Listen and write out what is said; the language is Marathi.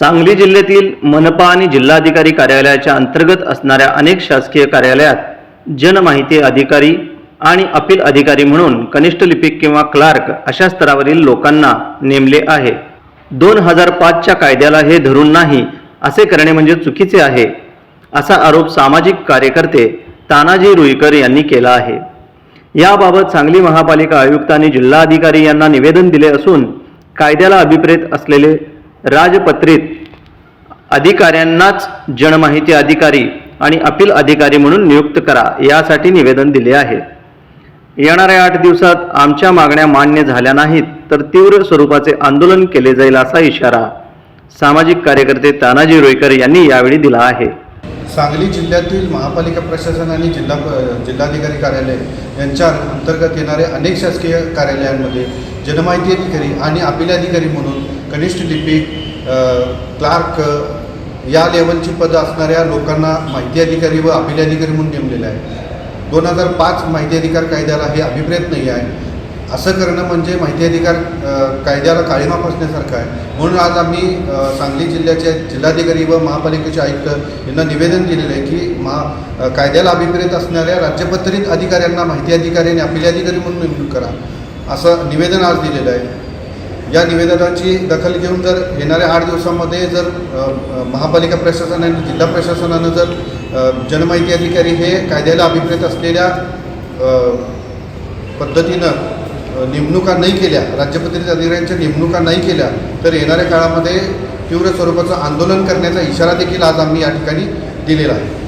सांगली जिल्ह्यातील मनपा आणि जिल्हाधिकारी कार्यालयाच्या अंतर्गत असणाऱ्या अनेक शासकीय कार्यालयात जनमाहिती अधिकारी आणि अपील अधिकारी म्हणून कनिष्ठ लिपिक किंवा क्लार्क अशा स्तरावरील लोकांना नेमले आहे. दोन हजार पाचच्या कायद्याला हे धरून नाही असे करणे म्हणजे चुकीचे आहे असा आरोप सामाजिक कार्यकर्ते तानाजी रुईकर यांनी केला आहे. याबाबत सांगली महापालिका आयुक्त आणि जिल्हाधिकारी यांना निवेदन दिले असून कायद्याला अभिप्रेत असलेले राजपत्रित अधिकाऱ्यांनाच जनमाहिती अधिकारी आणि अपील अधिकारी म्हणून नियुक्त करा यासाठी निवेदन दिले आहे. येणाऱ्या आठ दिवसात आमच्या मागण्या मान्य झाल्या नाहीत तर तीव्र स्वरूपाचे आंदोलन केले जाईल असा इशारा सामाजिक कार्यकर्ते तानाजी रोयकर यांनी यावेळी दिला आहे. सांगली जिल्ह्यातील महापालिका प्रशासन आणि जिल्हा जिल्हाधिकारी कार्यालय यांच्या अंतर्गत येणाऱ्या अनेक शासकीय कार्यालयांमध्ये जनमाहिती अधिकारी आणि अपील अधिकारी म्हणून कनिष्ठ लिपिक क्लार्क या लेवलची पदं असणाऱ्या लोकांना माहिती अधिकारी व अपिल अधिकारी म्हणून नेमलेलं आहे. दोन हजार पाच माहिती अधिकार कायद्याला हे अभिप्रेत नाही आहे. असं करणं म्हणजे माहिती अधिकार कायद्याला काळीमा फसण्यासारखं आहे. म्हणून आज आम्ही सांगली जिल्ह्याचे जिल्हाधिकारी व महापालिकेचे आयुक्त यांना निवेदन दिलेलं आहे की महा कायद्याला अभिप्रेत असणाऱ्या राज्यपत्रित अधिकाऱ्यांना माहिती अधिकारी आणि अपील अधिकारी म्हणून नेमणूक करा. असं निवेदन आज दिलेलं आहे. या निवेदनाची दखल घेऊन जर येणाऱ्या आठ दिवसामध्ये जर महापालिका प्रशासन आणि जिल्हा प्रशासनानं जर जनमाहिती अधिकारी हे कायद्याला अभिप्रेत असलेल्या पद्धतीनं नेमणुका नाही केल्या राज्यपत्रित अधिकाऱ्यांच्या नेमणुका नाही केल्या तर येणाऱ्या काळामध्ये तीव्र स्वरूपाचं आंदोलन करण्याचा इशारा देखील आज आम्ही या ठिकाणी दिलेला आहे.